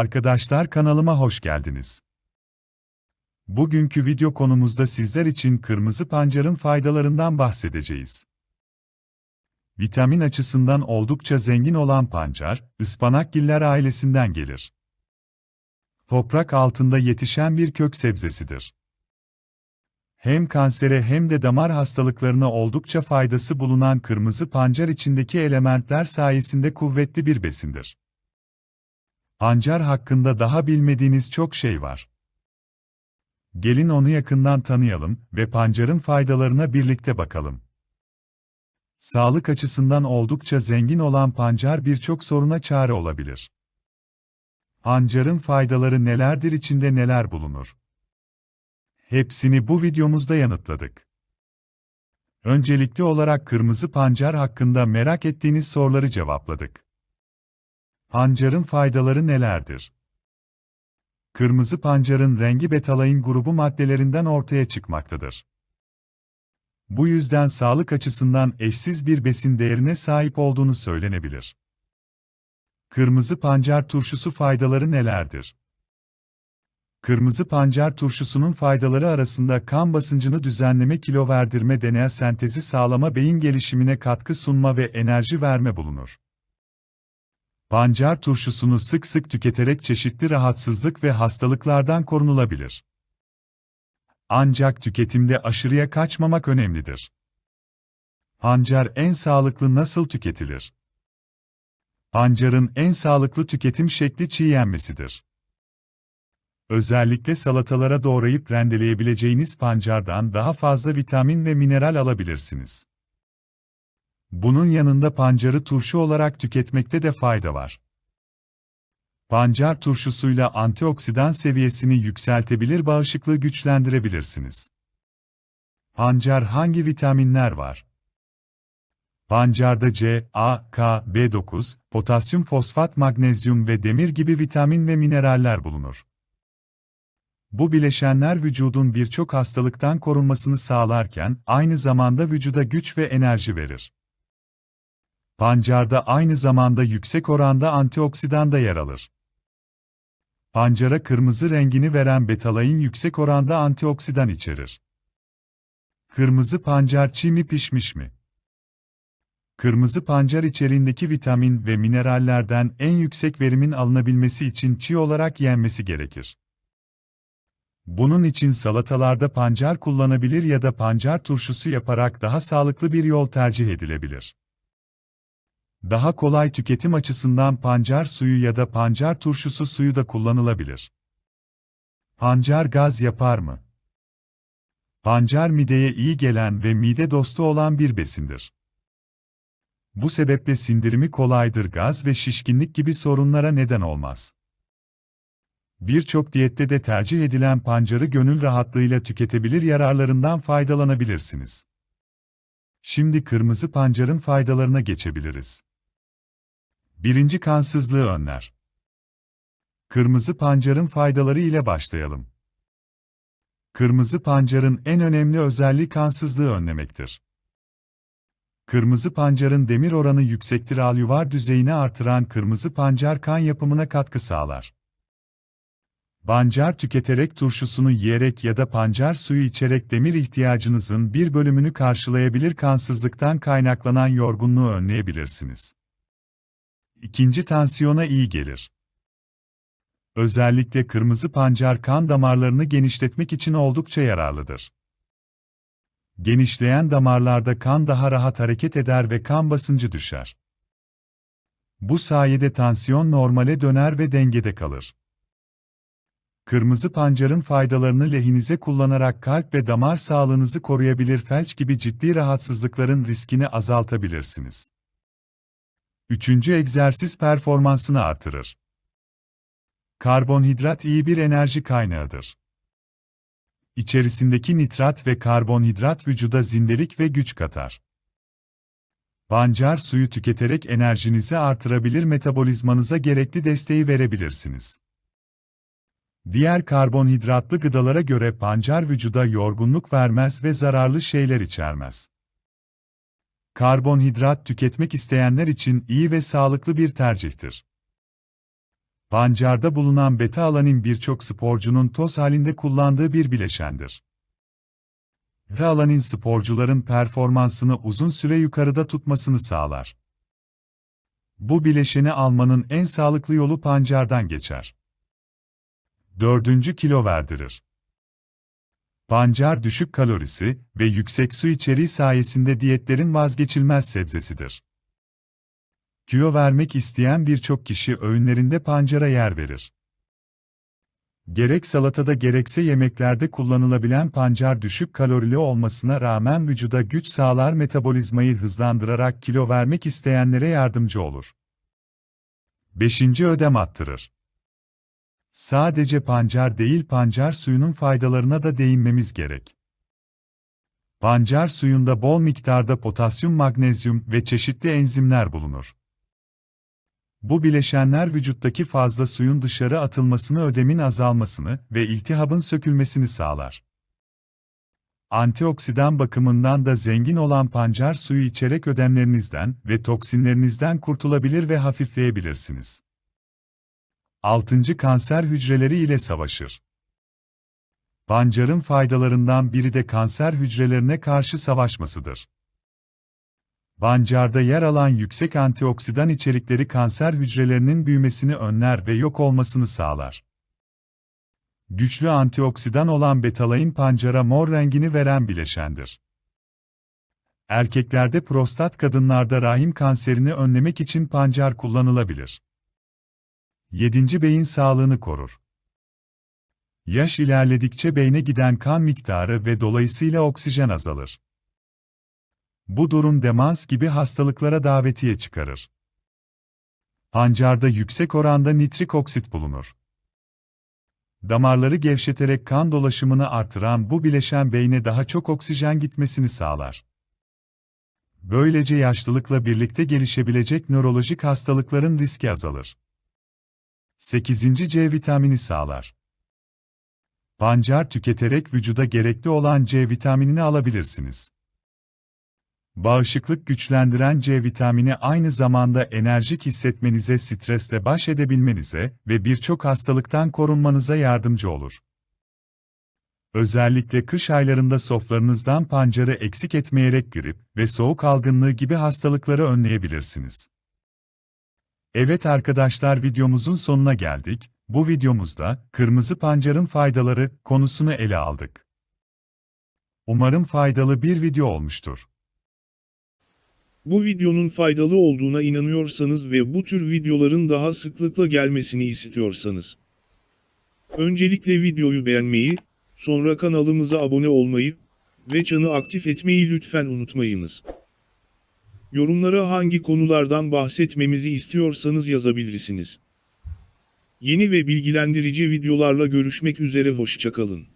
Arkadaşlar kanalıma hoş geldiniz. Bugünkü video konumuzda sizler için kırmızı pancarın faydalarından bahsedeceğiz. Vitamin açısından oldukça zengin olan pancar, ıspanakgiller ailesinden gelir. Toprak altında yetişen bir kök sebzesidir. Hem kansere hem de damar hastalıklarına oldukça faydası bulunan kırmızı pancar içindeki elementler sayesinde kuvvetli bir besindir. Pancar hakkında daha bilmediğiniz çok şey var. Gelin onu yakından tanıyalım ve pancarın faydalarına birlikte bakalım. Sağlık açısından oldukça zengin olan pancar birçok soruna çare olabilir. Pancarın faydaları nelerdir içinde neler bulunur? Hepsini bu videomuzda yanıtladık. Öncelikli olarak kırmızı pancar hakkında merak ettiğiniz soruları cevapladık. Pancarın faydaları nelerdir? Kırmızı pancarın rengi betalain grubu maddelerinden ortaya çıkmaktadır. Bu yüzden sağlık açısından eşsiz bir besin değerine sahip olduğunu söylenebilir. Kırmızı pancar turşusu faydaları nelerdir? Kırmızı pancar turşusunun faydaları arasında kan basıncını düzenleme, kilo verdirme, DNA sentezi sağlama, beyin gelişimine katkı sunma ve enerji verme bulunur. Pancar turşusunu sık sık tüketerek çeşitli rahatsızlık ve hastalıklardan korunulabilir. Ancak tüketimde aşırıya kaçmamak önemlidir. Pancar en sağlıklı nasıl tüketilir? Pancarın en sağlıklı tüketim şekli çiğ yenmesidir. Özellikle salatalara doğrayıp rendeleyebileceğiniz pancardan daha fazla vitamin ve mineral alabilirsiniz. Bunun yanında pancarı turşu olarak tüketmekte de fayda var. Pancar turşusuyla antioksidan seviyesini yükseltebilir bağışıklığı güçlendirebilirsiniz. Pancar hangi vitaminler var? Pancarda C, A, K, B9, potasyum fosfat, magnezyum ve demir gibi vitamin ve mineraller bulunur. Bu bileşenler vücudun birçok hastalıktan korunmasını sağlarken aynı zamanda vücuda güç ve enerji verir. Pancarda aynı zamanda yüksek oranda antioksidan da yer alır. Pancara kırmızı rengini veren betalain yüksek oranda antioksidan içerir. Kırmızı pancar çiğ mi pişmiş mi? Kırmızı pancar içeriğindeki vitamin ve minerallerden en yüksek verimin alınabilmesi için çiğ olarak yenmesi gerekir. Bunun için salatalarda pancar kullanabilir ya da pancar turşusu yaparak daha sağlıklı bir yol tercih edilebilir. Daha kolay tüketim açısından pancar suyu ya da pancar turşusu suyu da kullanılabilir. Pancar gaz yapar mı? Pancar mideye iyi gelen ve mide dostu olan bir besindir. Bu sebeple sindirimi kolaydır gaz ve şişkinlik gibi sorunlara neden olmaz. Birçok diyette de tercih edilen pancarı gönül rahatlığıyla tüketebilir yararlarından faydalanabilirsiniz. Şimdi kırmızı pancarın faydalarına geçebiliriz. Birinci kansızlığı önler. Kırmızı pancarın faydaları ile başlayalım. Kırmızı pancarın en önemli özelliği kansızlığı önlemektir. Kırmızı pancarın demir oranı yüksektir alüvar düzeyini artıran kırmızı pancar kan yapımına katkı sağlar. Pancar tüketerek turşusunu yiyerek ya da pancar suyu içerek demir ihtiyacınızın bir bölümünü karşılayabilir kansızlıktan kaynaklanan yorgunluğu önleyebilirsiniz. İkinci tansiyona iyi gelir. Özellikle kırmızı pancar kan damarlarını genişletmek için oldukça yararlıdır. Genişleyen damarlarda kan daha rahat hareket eder ve kan basıncı düşer. Bu sayede tansiyon normale döner ve dengede kalır. Kırmızı pancarın faydalarını lehinize kullanarak kalp ve damar sağlığınızı koruyabilir felç gibi ciddi rahatsızlıkların riskini azaltabilirsiniz. Üçüncü egzersiz performansını artırır. Karbonhidrat iyi bir enerji kaynağıdır. İçerisindeki nitrat ve karbonhidrat vücuda zindelik ve güç katar. Pancar suyu tüketerek enerjinizi artırabilir metabolizmanıza gerekli desteği verebilirsiniz. Diğer karbonhidratlı gıdalara göre pancar vücuda yorgunluk vermez ve zararlı şeyler içermez. Karbonhidrat tüketmek isteyenler için iyi ve sağlıklı bir tercihtir. Pancarda bulunan beta-alanin birçok sporcunun toz halinde kullandığı bir bileşendir. Beta-alanin sporcuların performansını uzun süre yukarıda tutmasını sağlar. Bu bileşeni almanın en sağlıklı yolu pancardan geçer. Dördüncü kilo verdirir. Pancar düşük kalorisi ve yüksek su içeriği sayesinde diyetlerin vazgeçilmez sebzesidir. Kilo vermek isteyen birçok kişi öğünlerinde pancara yer verir. Gerek salatada gerekse yemeklerde kullanılabilen pancar düşük kalorili olmasına rağmen vücuda güç sağlar metabolizmayı hızlandırarak kilo vermek isteyenlere yardımcı olur. 5. ödem attırır. Sadece pancar değil pancar suyunun faydalarına da değinmemiz gerek. Pancar suyunda bol miktarda potasyum, magnezyum ve çeşitli enzimler bulunur. Bu bileşenler vücuttaki fazla suyun dışarı atılmasını, ödemin azalmasını ve iltihabın sökülmesini sağlar. Antioksidan bakımından da zengin olan pancar suyu içerek ödemlerinizden ve toksinlerinizden kurtulabilir ve hafifleyebilirsiniz. 6. Kanser hücreleri ile savaşır. Pancarın faydalarından biri de kanser hücrelerine karşı savaşmasıdır. Pancarda yer alan yüksek antioksidan içerikleri kanser hücrelerinin büyümesini önler ve yok olmasını sağlar. Güçlü antioksidan olan betalain pancara mor rengini veren bileşendir. Erkeklerde prostat kadınlarda rahim kanserini önlemek için pancar kullanılabilir. 7. Beyin sağlığını korur. Yaş ilerledikçe beyne giden kan miktarı ve dolayısıyla oksijen azalır. Bu durum demans gibi hastalıklara davetiye çıkarır. Pancarda yüksek oranda nitrik oksit bulunur. Damarları gevşeterek kan dolaşımını artıran bu bileşen beyne daha çok oksijen gitmesini sağlar. Böylece yaşlılıkla birlikte gelişebilecek nörolojik hastalıkların riski azalır. 8. C vitamini sağlar. Pancar tüketerek vücuda gerekli olan C vitaminini alabilirsiniz. Bağışıklık güçlendiren C vitamini aynı zamanda enerjik hissetmenize, stresle baş edebilmenize ve birçok hastalıktan korunmanıza yardımcı olur. Özellikle kış aylarında soflarınızdan pancarı eksik etmeyerek grip ve soğuk algınlığı gibi hastalıkları önleyebilirsiniz. Evet arkadaşlar videomuzun sonuna geldik. Bu videomuzda kırmızı pancarın faydaları konusunu ele aldık. Umarım faydalı bir video olmuştur. Bu videonun faydalı olduğuna inanıyorsanız ve bu tür videoların daha sıklıkla gelmesini istiyorsanız. Öncelikle videoyu beğenmeyi, sonra kanalımıza abone olmayı ve çanı aktif etmeyi lütfen unutmayınız. Yorumlara hangi konulardan bahsetmemizi istiyorsanız yazabilirsiniz. Yeni ve bilgilendirici videolarla görüşmek üzere hoşçakalın.